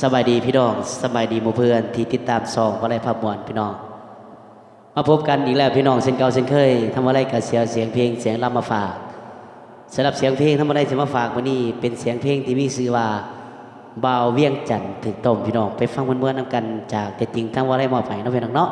สบายดีพี่น้องสบายดีหมู่เพื่อนที่ติดตามซองวะไรภาพมวลพี่น้อง มาพบกันอีกแล้วพี่น้องเช่นเก่าเช่นเคยทำอะไรกับเสียงเสียงเพลงเสียงรำมาฝากสำหรับเสียงเพลงทำอะไรจะมาฝากวันนี้เป็นเสียงเพลงที่มีชื่อว่าบ่าวเวียงจันทร์ถึงต้มพี่น้องไปฟังมันเมื่อนำกันจากแต่จริงทั้งว่าอะไรมอบให้น้องเพื่อน้องเนาะ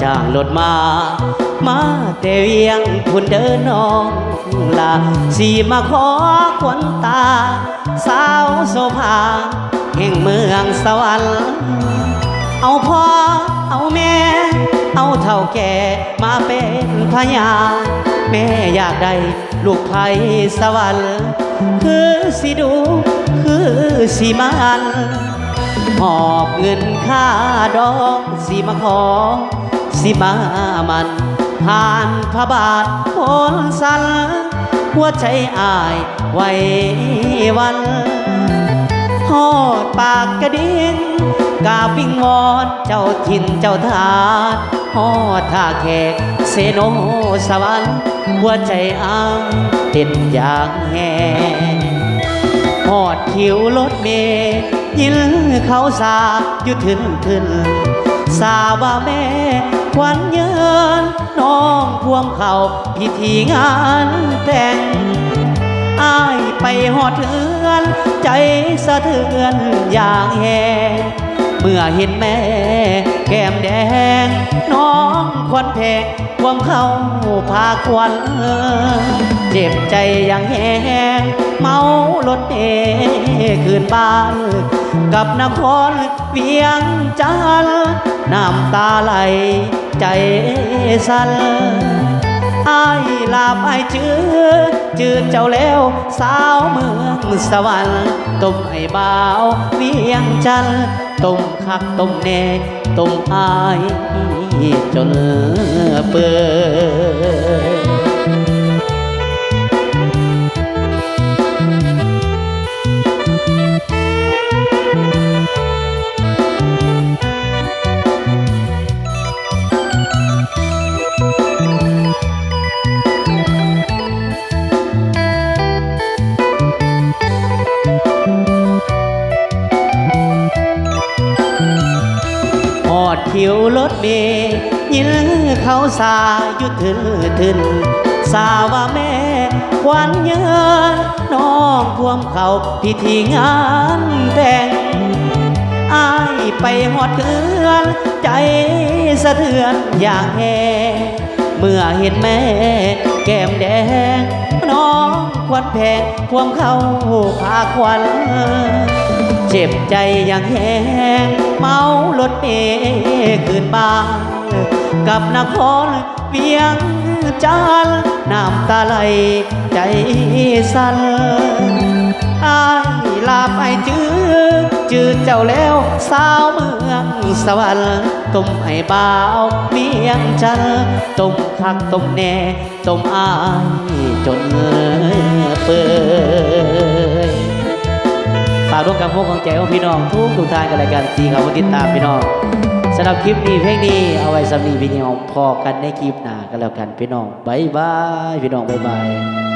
จ้างรถมา มาแต่เวียงคุณเดินน้องลาสีมาขอควนตา สาวโสภาแห่งเมืองสวรรค์เอาพ่อเอาแม่ เอาเท่าแก่มาเป็นพยานแม่อยากได้ลูกไผ่สวรรค์คือสิดู คือสิมัน หอบเงินค่าดอกสิมาขอ สิมามันผ่านพระบาทโพนสันหัวใจอายไว้วันหอดปากกระดิ่งกาวิงวอนเจ้าถิ่นเจ้าทานหอดท่าแขกเซโนสวรรค์หัวใจอายเต้นอย่างแหง หอดคิวรถเมย์ยินเขาสาอยู่ถึนถึนสาว่าแม่ควันเยินน้องพวงเขาพิธีงานแต่งอายไปหอดเทือนใจสะเทือนอย่างแหงเมื่อเห็นแม่ แก้มแดง น้องควันแพงความเขาพาควันเจ็บใจอย่างแหง เมารถเอคืนบ้าน กับนครเวียงจันน้ำตาไหลใจสั่นไอายลาบอายจื้อจืดเจ้าแล้วสาวเมืองสวรรค์ต้มให้บ่าวเวียงจันต้มคักต้มแน่ต้มอายจนเปื่อ คิวรถเมย์ยินเขาสายุถึงถึนสาว่าแม่ควันเยินน้องพวมเขาพิธีงานแต่งอายไปหอดเทือนใจสะเทือนอย่างแหงเมื่อเห็นแม่ แก้มแดง น้องควันแพงพวงเข้าพาควัน เจ็บใจอย่างแหงเมารถเมย์คืนบ้านกับนครเวียงจันน์น้ำตาไหลใจสั่นอายลาไปจื้อ จืดเจ้าแล้ว สาวเมืองสวรรค์ต้มให้บ่าวเวียงจันต้มคักต้มแน่ต้มอายจนเปื่อยฝากร่วมกับพวกของใจของพี่น้องทุกทุกท่านกันรายการตีครับวันติดตามพี่น้องสำหรับคลิปนี้เพลงนี้เอาไว้สำหรับนีพี่น้องพอกันในคลิปหน้ากันแล้วกันพี่น้องบายบายพี่น้องบายบาย